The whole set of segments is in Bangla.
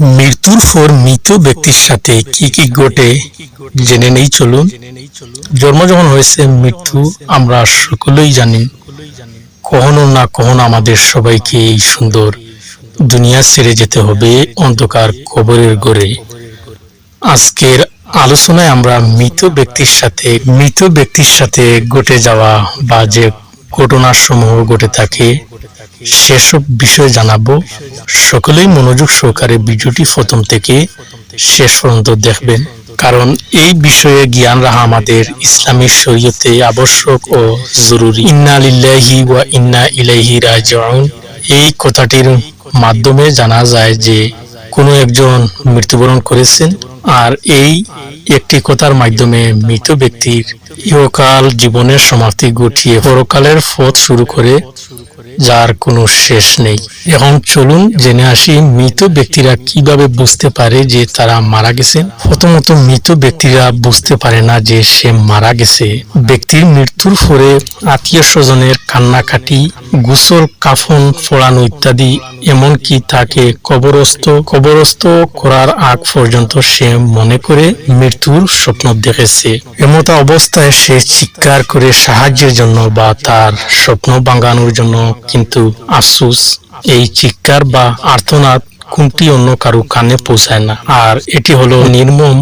মৃত্যুর পর মৃত ব্যক্তির সাথে কি কি ঘটে জেনে নেই, চলুন। জন্ম যখন হয়েছে, মৃত্যু আমরা সকলেই জানি। কখনো না কখনো আমাদের সবাইকে এই সুন্দর দুনিয়া ছেড়ে যেতে হবে অন্ধকার কবরের গড়ে আজকের আলোচনায় আমরা মৃত ব্যক্তির সাথে, মৃত ব্যক্তির সাথে ঘটে যাওয়া বা যে ঘটনার সমূহ ঘটে থাকে, সেসব বিষয়ে জানাব। সকলেই মনোযোগ সহকারে ভিডিওটি প্রথম থেকে শেষ পর্যন্ত দেখবেন। কারণ এই বিষয়ে জ্ঞান রাখা আমাদের ইসলামী শরীয়তে আবশ্যক ও জরুরি। ইন্না লিল্লাহি ওয়া ইন্না ইলাইহি রাজিউন। এই কথাটির মাধ্যমে জানা যায় যে কোনো একজন মৃত্যুবরণ করেছেন আর এই একটি কথার মাধ্যমে মৃত ব্যক্তির ইহকাল জীবনের সমাপ্তি ঘটিয়ে পরকালের পথ শুরু করে যার কোনো শেষ নেই। এখন চলুন জেনে আসি মৃত ব্যক্তিরা কীভাবে বুঝতে পারে যে তারা মারা গেছেন প্রথমত মৃত ব্যক্তিরা বুঝতে পারে না যে সে মারা গেছে। ব্যক্তির মৃত্যুর পরে আত্মীয় স্বজনের কান্নাকাটি, গোসল, কাফন ফোড়ানো ইত্যাদি, এমনকি তাকে কবরস্থ কবরস্থ করার আগ পর্যন্ত সে মনে করে মৃত্যুর স্বপ্ন দেখেছে। এমতা অবস্থায় সে চিৎকার করে সাহায্যের জন্য বা তার স্বপ্ন ভাঙানোর জন্য কিন্তু আফসুস, এই চিৎকার বা আর্তনাদ কোনটি অন্য কারও কানে পৌঁছায় না। আর এটি হলো নির্মম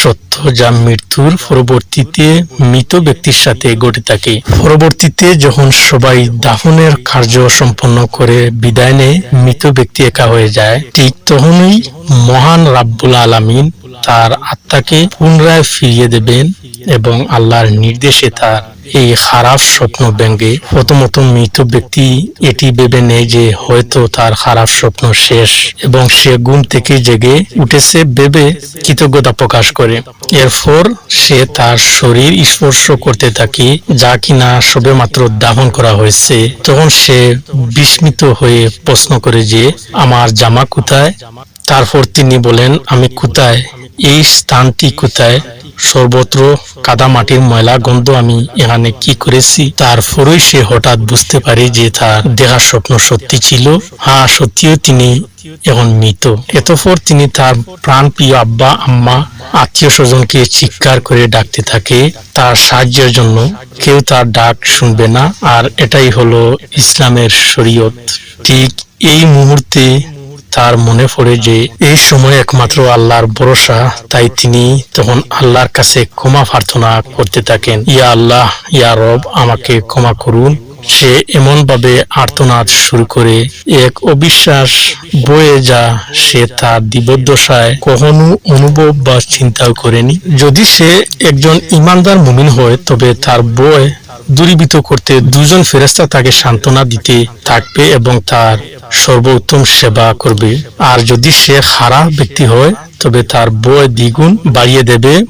সত্য যা মৃত্যুর পরবর্তীতে মৃত ব্যক্তির সাথে ঘটে থাকে। পরবর্তীতে যখন সবাই দাফনের কার্য সম্পন্ন করে বিদায় নেয়, মৃত ব্যক্তি একা হয়ে যায়, ঠিক তখনই মহান রাব্বুল আলামিন তার আত্মাকে পুনরায় ফিরিয়ে দেবেন এবং আল্লাহর নির্দেশে তার এই খারাপ স্বপ্ন ব্যঙ্গে প্রথমত মৃত ব্যক্তি এটি ভেবে নেয় যে হয়তো তার খারাপ স্বপ্ন শেষ এবং সে ঘুম থেকে জেগে উঠেছে ভেবে কৃতজ্ঞতা প্রকাশ করে। এরপর সে তার শরীর স্পর্শ করতে থাকে, যা কিনা সবে মাত্র দাফন করা হয়েছে। তখন সে বিস্মিত হয়ে প্রশ্ন করে যে, আমার জামা কোথায়? তারপর তিনি বলেন, আমি কোথায়? এই স্থানটি কোথায়? সর্বত্র কাদা মাটির ময়লা গন্ধ আমি এখানে কি করেছি? তারপরই সে হঠাৎ বুঝতে পারে যে তার দেহার স্বপ্ন সত্যি ছিল। হ্যাঁ সত্যিও তিনি এখন মৃত। এতপর তিনি তার প্রাণ প্রিয় আব্বা, আম্মা আত্মীয় স্বজনকে চিৎকার করে ডাকতে থাকে। তার সাহায্যের জন্য কেউ তার ডাক শুনবে না। আর এটাই হলো ইসলামের শরীয়ত। ঠিক এই মুহূর্তে তার মনে পড়ে যে এই সময় একমাত্র আল্লাহর ভরসা, তাই তিনি তখন আল্লাহর কাছে ক্ষমা প্রার্থনা করতে থাকেন। ইয়া আল্লাহ, ইয়া রব, আমাকে ক্ষমা করুন। সে এমন ভাবে আর্তনাদ শুরু করে, এক অবিশ্বাস বয়ে যা সে তার দিবদ্দশায় কখনো অনুভব বা চিন্তাও করেনি। যদি সে একজন ইমানদার মুমিন হয়, তবে তার বয় দূরীভূত করতে দুজন ফেরেস্তা তাকে সান্ত্বনা দিতে থাকবে এবং তার সর্বোত্তম সেবা করবে। আর যদি সে খারাপ ব্যক্তি হয়, তবে তার বয় দ্বিগুণ বাড়িয়ে দেবে।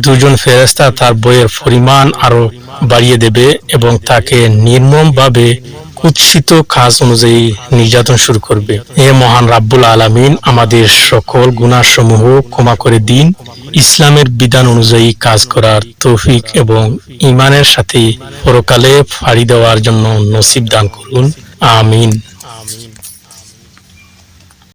দুজন ফেরেস্তা তার বইয়ের পরিমাণ আরও বাড়িয়ে দেবে এবং তাকে নির্মম ভাবে কুৎসিত কাজ অনুযায়ী নির্যাতন শুরু করবে। এ মহান রাব্বুল আলামিন, আমাদের সকল গুণাসমূহ ক্ষমা করে দিন। ইসলামের বিধান অনুযায়ী কাজ করার তৌফিক এবং ইমানের সাথে পরকালে ফাড়ি দেওয়ার জন্য নসিব দান করুন। আমিন।